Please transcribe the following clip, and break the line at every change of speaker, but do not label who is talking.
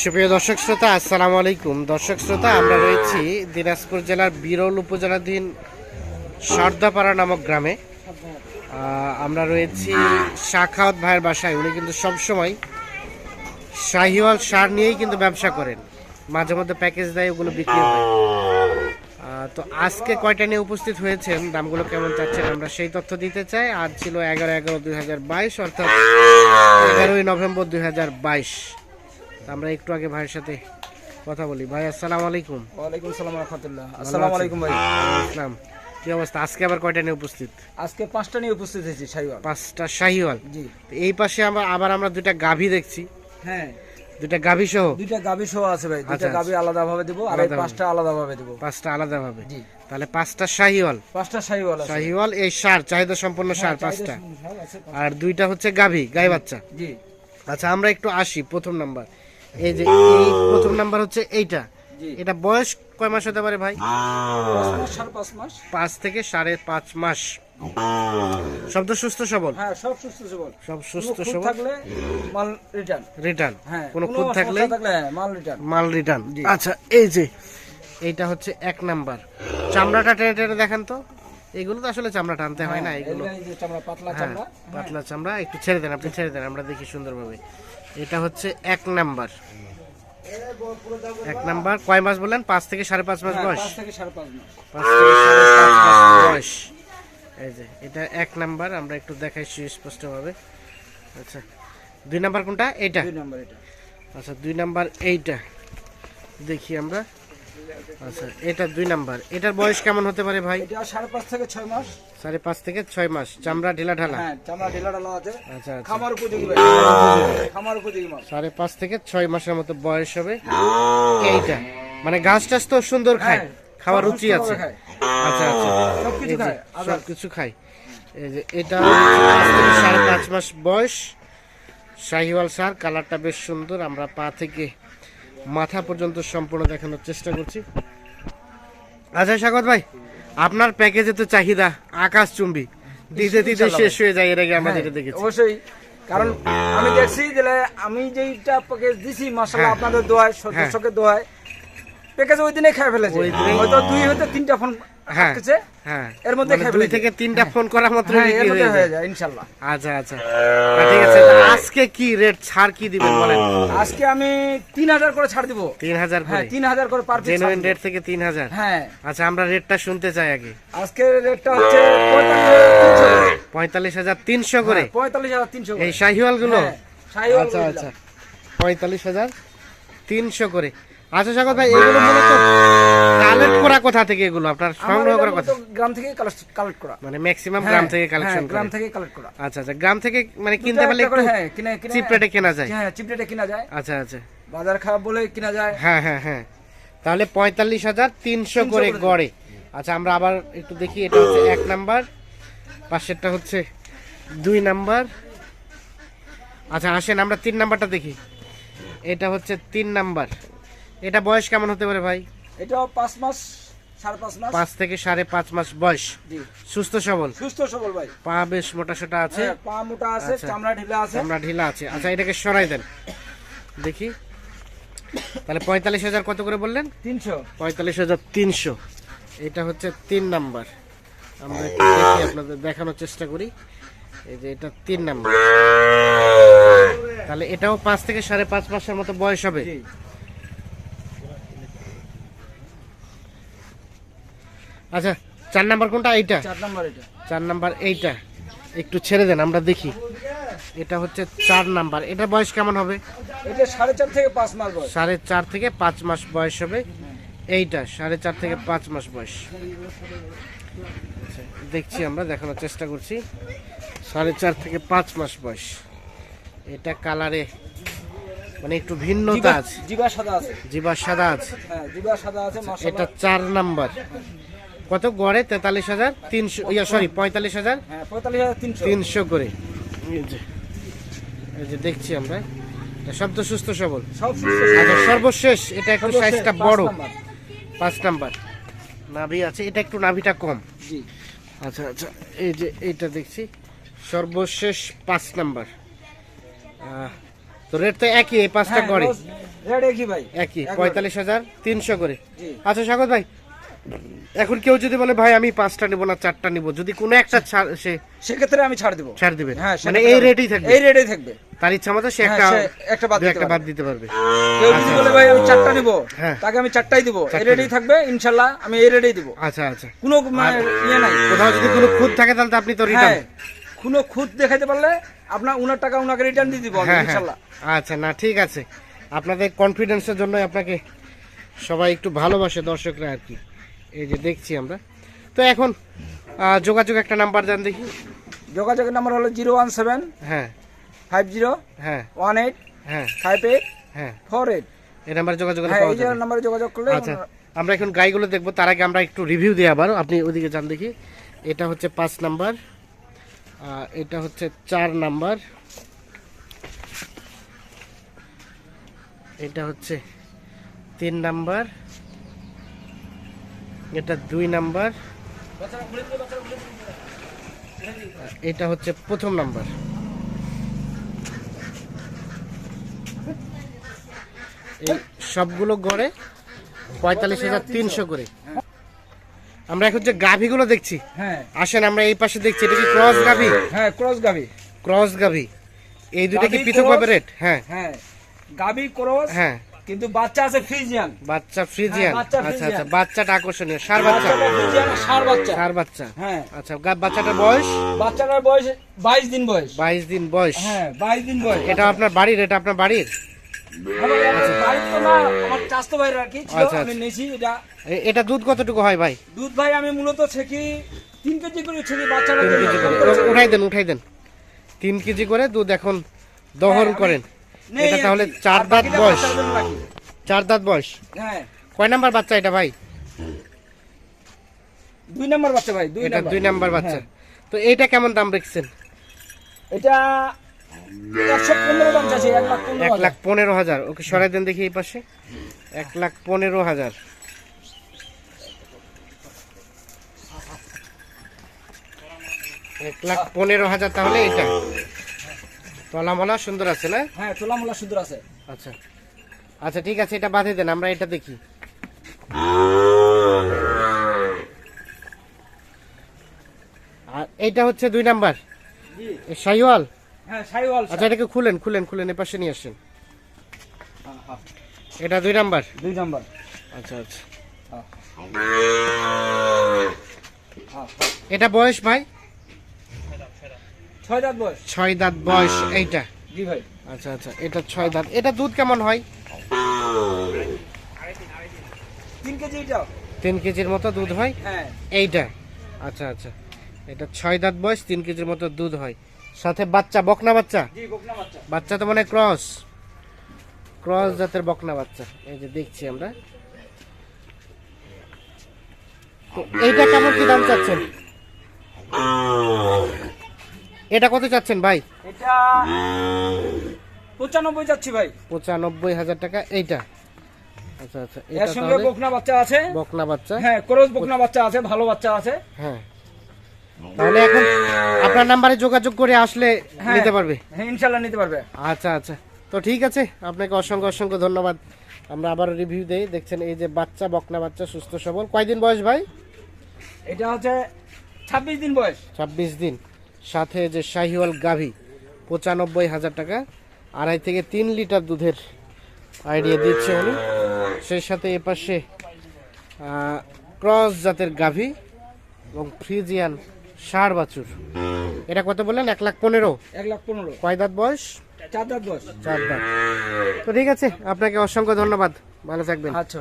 সুপ্রিয় দর্শক শ্রোতা, আসসালামু আলাইকুম। দর্শক শ্রোতা, আমরা রয়েছি দিনাজপুর জেলার বিরল উপজেলাধীন সর্দাপাড়া নামক গ্রামে। আমরা রয়েছি শাখাওয়াত ভাইয়ের বাসায়। উনি কিন্তু সবসময় শাহিওয়াল সার নিয়েই কিন্তু ব্যবসা করেন। মাঝে মধ্যে প্যাকেজ দেয়, ওগুলো বিক্রি হয়। তো আজকে কয়টা নিয়ে উপস্থিত হয়েছেন? দামগুলো কেমন চাচ্ছেন আমরা সেই তথ্য দিতে চাই। আজ ছিল এগারো এগারো দুই হাজার বাইশ, অর্থাৎ এগারোই নভেম্বর দুই হাজার বাইশ। আমরা একটু আগে ভাইয়ের সাথে কথা বলি। ভাই আসসালামু আলাইকুম।
ওয়ালাইকুম সালাম রহমতুল্লাহ। আসসালামু আলাইকুম ভাই।
ইসলাম কি অবস্থা? আজকে আবার কয়টা নিয়ে উপস্থিত?
আজকে পাঁচটা নিয়ে উপস্থিত হয়েছি সাইওয়াল
পাঁচটা শাহিওয়াল।
জি।
এই পাশে আবার আবার আমরা দুইটা গাভী দেখছি।
হ্যাঁ।
দুইটা গাভী সহ
দুইটা গাবি সহ আছে ভাই। দুইটা
আচ্ছা,
গাবি আলাদা ভাবে দেবো আর এই পাঁচটা আলাদা ভাবে দেবো।
পাঁচটা আলাদা ভাবে
জি।
তাহলে পাঁচটা শাহিওয়াল।
পাঁচটা সাইওয়াল আছে।
শাহিওয়াল এই সার চাহিদা সম্পন্ন সার পাঁচটা। আর দুইটা হচ্ছে গাভী গাই বাচ্চা।
জি।
আচ্ছা আমরা একটু আসি প্রথম নাম্বার। এই যে এই প্রথম নাম্বার হচ্ছে এইটা। এটা বয়স কয় মাস হতে পারে ভাই?
পাঁচ।
থেকে সাড়ে পাঁচ মাস। শব্দ সুস্থ সবল?
হ্যাঁ সব সুস্থ সবল।
সব সুস্থ সবল?
থাকলে মাল রিটার্ন
রিটার্ন
হ্যাঁ
কোনো থাকলে
হ্যাঁ, মাল রিটার্ন
মাল রিটার্ন আচ্ছা এই যে এইটা হচ্ছে এক নাম্বার। চামড়াটা টেনে টেনে দেখান তো। এগুলো তো আসলে চামড়া টানতে হয় না এগুলো
এই যে চামড়া পাতলা
হ্যাঁ
চামড়া।
পাতলা চামড়া। একটু ছেড়ে দেন আপনি ছেড়ে দেন আমরা দেখি সুন্দরভাবে। এটা হচ্ছে এক নাম্বার। এক নাম্বার কয় মাস বললেন? পাঁচ থেকে সাড়ে পাঁচ মাস
হ্যাঁ,
বয়স?
পাঁচ থেকে সাড়ে পাঁচ মাস।
বয়স। এই যে এটা এক নাম্বার আমরা একটু দেখাই সুস্পষ্টভাবে। আচ্ছা দুই নাম্বার কোনটা? এটা
দুই নম্বর এটা।
আচ্ছা দুই নাম্বার এইটা। দেখি আমরা। আচ্ছা এটা দুই নাম্বার। এটার বয়স কেমন হতে পারে ভাই?
এটা সাড়ে পাঁচ থেকে ছয় মাস।
সাড়ে পাঁচ থেকে ছয় মাস। চামড়া ঢিলা ঢালা?
হ্যাঁ চামড়া ঢিলা ঢালা আছে।
আচ্ছা আচ্ছা।
খামার উপযোগী ভাই। খামার উপযোগী মাছ
সাড়ে পাঁচ থেকে ছয় মাসের মতো বয়স হবে। এইটা। মানে গাছ টাছ তো সুন্দর খায়।
হ্যাঁ,
খাওয়ার রুচি আছে। আচ্ছা আচ্ছা। সব কিছু খায় এই যে এটা সাড়ে পাঁচ মাস বয়স। শাহিওয়াল সার কালারটা বেশ সুন্দর। আমরা পা থেকে মাথা পর্যন্ত সম্পূর্ণ দেখানোর চেষ্টা করছি। আচ্ছা স্বাগত ভাই। আপনার প্যাকেজে তো চাহিদা আকাশ চুম্বি। দিতে দিতে শেষ হয়ে যায় এর আগে আমরা যেটা দেখেছি।
হ্যাঁ, অবশ্যই। কারণ আমি দেখছি যে আমি যেইটা প্যাকেজ দিছি মাসাল্লাহ
হ্যাঁ।
আপনাদের দোয়ায় সদস্যকে দোয়ায় প্যাকেজ ওই দিনে খেয়ে ফেলেছে। হয়তো দুই হয়তো তিনটা ফোন
হ্যাঁ হ্যাঁ।
এর মধ্যে
মানে দুই থেকে তিনটা ফোন করা মাত্র
হ্যাঁ
বিক্রি যায়।
যায়
আচ্ছা আচ্ছা। ঠিক আছে আজকে কি রেট ছাড় কি দিবেন বলেন?
আজকে আমি তিন হাজার করে ছাড় দিব।
তিন হাজার করে?
তিন হাজার করে পার পিস
জেনুইন রেট থেকে তিন হাজার?
হ্যাঁ।
আচ্ছা আমরা রেটটা শুনতে চাই আগে।
আজকে রেটটা হচ্ছে পঁয়তাল্লিশ
পঁয়তাল্লিশ হাজার তিনশো করে?
পঁয়তাল্লিশ হাজার তিনশো
এই
শাহিওয়ালগুলো
আচ্ছা আচ্ছা। পঁয়তাল্লিশ হাজার তিনশো করে। আচ্ছা স্বাগত ভাই এগুলো মূলত কালেক্ট করা কোথা থেকে এগুলো? আপনার সংগ্রহ করা কথা?
গ্রাম থেকে কালেক্ট করা।
মানে ম্যাক্সিমাম
হ্যাঁ,
গ্রাম থেকে
হ্যাঁ,
কালেকশন
গ্রাম থেকে কালেক্ট করা।
আচ্ছা আচ্ছা গ্রাম থেকে মানে কিনতে পারলে
একটু হ্যাঁ, কিনে- কিনে-
চিপ রেটে কেনা যায়?
হ্যাঁ চিপ রেটে কিনা যায়।
আচ্ছা আচ্ছা।
বাজার খারাপ বলে কিনা যায়।
হ্যাঁ হ্যাঁ হ্যাঁ। তাহলে পঁয়তাল্লিশ হাজার তিনশো করে
করে
গড়ে। আচ্ছা আমরা আবার একটু দেখি এটা হচ্ছে এক নাম্বার। পাশেরটা হচ্ছে দুই নাম্বার। আচ্ছা আসেন আমরা তিন নাম্বারটা দেখি। এটা হচ্ছে তিন নাম্বার। এটা বয়স কেমন হতে পারে ভাই?
এটা পাঁচ মাস পাঁচ
থেকে সাড়ে পাঁচ মাস বয়স। সুস্থ সবল?
সুস্থ সবল ভাই।
পা বেশ মোটা সোটা আছে।
হ্যাঁ, পা মোটা আছে
আচ্ছা।
চামড়া ঢিলা আছে।
আমরা ঢিলা আছে। আচ্ছা এটাকে সরাই দেন। দেখি। তাহলে পঁয়তাল্লিশ হাজার কত করে বললেন?
তিনশো।
পঁয়তাল্লিশ হাজার তিনশো। এটা হচ্ছে তিন নাম্বার। আমরা একটু দেখি আপনাদের দেখানোর চেষ্টা করি। এই যে এটা তিন নাম্বার। তাহলে এটাও পাঁচ থেকে সাড়ে পাঁচ মাসের মতো বয়স হবে। আচ্ছা চার নাম্বার কোনটা? এইটা?
চার নাম্বার এটা।
চার নাম্বার এইটা। একটু ছেড়ে দেন আমরা দেখি। এটা হচ্ছে চার নাম্বার। এটা বয়স কেমন হবে?
এটা সাড়ে চার থেকে পাঁচ মাস বয়স।
সাড়ে চার থেকে পাঁচ মাস বয়স হবে। এইটা সাড়ে চার থেকে পাঁচ মাস বয়স। আচ্ছা, দেখছি আমরা দেখানোর চেষ্টা করছি। সাড়ে চার থেকে পাঁচ মাস বয়স। এটা কালারে মানে একটু ভিন্নতা আছে।
জিবা সাদা আছে।
জিবা সাদা আছে।
হ্যাঁ জিবা সাদা আছে
এটা চার নাম্বার। কত? গড়ে তেতাল্লিশ হাজার তিনশো ইয়া সরি পঁয়তাল্লিশ হাজার
হ্যাঁ তিনশো।
করে। এই যে এই যে দেখছি আমরা। শব্দ সুস্থ সবল। আচ্ছা সর্বশেষ এটা একটু সাইজটা বড়। পাঁচ নাম্বার। নাভি আছে এটা একটু নাভিটা কম। আচ্ছা আচ্ছা এই যে এইটা দেখছি। সর্বশেষ পাঁচ নাম্বার। তো রেট তো একই এই পাঁচটা
হ্যাঁ,
করে
রেট একই ভাই।
একই পঁয়তাল্লিশ হাজার তিনশো করে। আচ্ছা স্বাগত ভাই। এখন কেউ যদি বলে ভাই আমি পাঁচটা নিবো না চারটা নিবো। যদি কোনো একটা ছাড় সে
সেক্ষেত্রে আমি ছাড় দেবো।
ছাড় দিবেন
হ্যাঁ
মানে এই রেটেই থাকবে।
এই রেটেই থাকবে।
তার ইচ্ছা মতো সে
হ্যাঁ,
একটা
একটা বাদ দিতে
একটা
পারবে।
বাদ দিতে পারবে।
কেউ যদি বলে ভাই আমি চারটা নিবো
হ্যাঁ।
তাকে আমি চারটাই দিব। এই রেটেই থাকবে ইনশাল্লাহ আমি এই রেটেই দিব।
আচ্ছা আচ্ছা।
কোনো মানে ইয়ে নাই।
কোথাও যদি কোনো খুদ থাকে তাহলে আপনি তো
হ্যাঁ
রিটার্ন
কোনো খুঁত দেখাতে পারলে আপনার উনার টাকা উনাকে রিটার্ন দিয়ে দিব
হ্যাঁ হ্যাঁ।
ইনশাল্লাহ।
আচ্ছা না ঠিক আছে। আপনাদের কনফিডেন্সের জন্য আপনাকে সবাই একটু ভালোবাসে দর্শকরা আর কি। এই যে দেখছি আমরা। তো এখন যোগাযোগ একটা নাম্বার দেন দেখি।
যোগাযোগের নাম্বার হলো জিরো ওয়ান সেভেন
হ্যাঁ।
ফাইভ জিরো
হ্যাঁ।
ওয়ান এইট
হ্যাঁ।
ফাইভ এইট
হ্যাঁ।
Four eight.
এই নাম্বারে যোগাযোগ
হ্যাঁ এই নাম্বারে যোগাযোগ করলে
আচ্ছা আমরা এখন গাইগুলো দেখব তার আগে আমরা একটু রিভিউ দিই আবার আপনি ওদিকে যান দেখি। এটা হচ্ছে পাঁচ নাম্বার। এটা হচ্ছে চার নাম্বার। এটা হচ্ছে তিন নাম্বার। এটা দুই নাম্বার। এটা হচ্ছে প্রথম নাম্বার। এই সবগুলো গড়ে পঁয়তাল্লিশ হাজার তিনশো করে। আমরা এখন যে গাভীগুলো দেখছি
হ্যাঁ।
আসেন আমরা এই পাশে দেখছি এটা কি ক্রস গাভী?
হ্যাঁ ক্রস গাবি
ক্রস গাভী। এই দুটো কি
গাভী
পৃথক ভাবে রেট? হ্যাঁ।
হ্যাঁ। গাবি ক্রস
হ্যাঁ।
কিন্তু বাচ্চা আছে ফ্রিজিয়ান।
বাচ্চা ফ্রিজিয়ান?
হ্যাঁ,
আচ্ছা আচ্ছা বাচ্চাটা আকর্ষণীয় সার বাচ্চা?
সার বাচ্চা।
সার বাচ্চা।
হ্যাঁ।
আচ্ছা বাচ্চাটার বয়স?
বাচ্চাটার বয়স বাইশ দিন বয়স।
বাইশ দিন বয়স।
হ্যাঁ বাইশ দিন বয়স।
এটা আপনার বাড়ির এটা আপনার বাড়ির? আচ্ছা,
আমি
আচ্ছা।
এটা
দুধ কতটুকু হয় ভাই?
দুধ ভাই আমি মূলত ছেকি তিন কেজি করে ছেকি বাচ্চাটা
তিন কেজি করে। উঠাই দেন উঠাই দেন। তিন কেজি করে দুধ এখন দহন
হ্যাঁ,
করেন। এটা তাহলে চার দাঁত বয়স। চার দাঁত বয়স।
হ্যাঁ।
কয় নাম্বার বাচ্চা এটা ভাই?
দুই নাম্বার বাচ্চা ভাই দুই
এটা
নাম্বার।
দুই নাম্বার বাচ্চা।
হ্যাঁ।
তো এইটা কেমন দাম রেখেছেন?
এটা এক। লাখ পনেরো হাজার।
ওকে সরাই দেন দেখি এই পাশে। এক লাখ পনেরো হাজার। এক লাখ পনেরো হাজার তাহলে এটা তলামলা সুন্দর আছে না?
হ্যাঁ তোলামোলা সুন্দর আছে।
আচ্ছা। আচ্ছা ঠিক আছে এটা বাঁধে দেন আমরা এটা দেখি। আর এইটা হচ্ছে দুই নাম্বার।
জি।
শাহিওয়াল?
হ্যাঁ সাইওয়াল
আচ্ছা এটাকে খুলেন খুলেন খুলেন এ পাশে নিয়ে আসেন। এটা দুই নাম্বার?
দুই নাম্বার।
আচ্ছা আচ্ছা। এটা বয়স ভাই?
ছয় দাঁত বয়স?
ছয় দাঁত বয়স এইটা।
জি ভাই।
আচ্ছা আচ্ছা এটা ছয় দাঁত। এটা দুধ কেমন হয়?
তিন কেজি এটা
তিন কেজির মতো দুধ হয়?
হ্যাঁ।
এইটা। আচ্ছা আচ্ছা। এটা ছয় দাঁত বয়স তিন কেজির মতো দুধ হয়। সাথে বাচ্চা বকনা বাচ্চা?
বাচ্চা।
বাচ্চা তো মানে ক্রস। ক্রস জাতের বকনা বাচ্চা। এই যে দেখছি আমরা। এইটা কেমন কি দাম চাচ্ছেন? এটা কত চাচ্ছেন ভাই?
এটা পঁচানব্বই যাচ্ছি ভাই।
পঁচানব্বই হাজার টাকা এইটা। আচ্ছা আচ্ছা
এর
এটা
সঙ্গে বকনা বাচ্চা আছে।
বকনা বাচ্চা।
হ্যাঁ ক্রস বকনা বাচ্চা আছে ভালো বাচ্চা আছে।
হ্যাঁ। তাহলে এখন আপনার নাম্বারে যোগাযোগ করে আসলে
হ্যাঁ।
নিতে পারবে।
হ্যাঁ নিতে পারবে।
আচ্ছা আচ্ছা। তো ঠিক আছে আপনাকে অসংখ্য অসংখ্য ধন্যবাদ। আমরা আবার রিভিউ দেই। দেখছেন এই যে বাচ্চা বকনা বাচ্চা সুস্থ সবল। কয়দিন বয়স ভাই?
এটা হচ্ছে ছাব্বিশ দিন বয়স।
ছাব্বিশ দিন। সাথে যে শাহিওয়াল গাভী পঁচানব্বই হাজার টাকা আড়াই থেকে তিন লিটার দুধের আইডিয়া দিচ্ছে উনি। সেই সাথে এ পাশে ক্রস জাতের গাভী এবং ফ্রিজিয়ান ষাড় বাছুর। এটা কত বললেন? এক লাখ পনেরো।
এক লাখ পনেরো।
কয় দাঁত বয়স?
চার দাঁত বয়স।
চার দাঁত। তো ঠিক আছে আপনাকে অসংখ্য ধন্যবাদ। ভালো থাকবেন।
আচ্ছা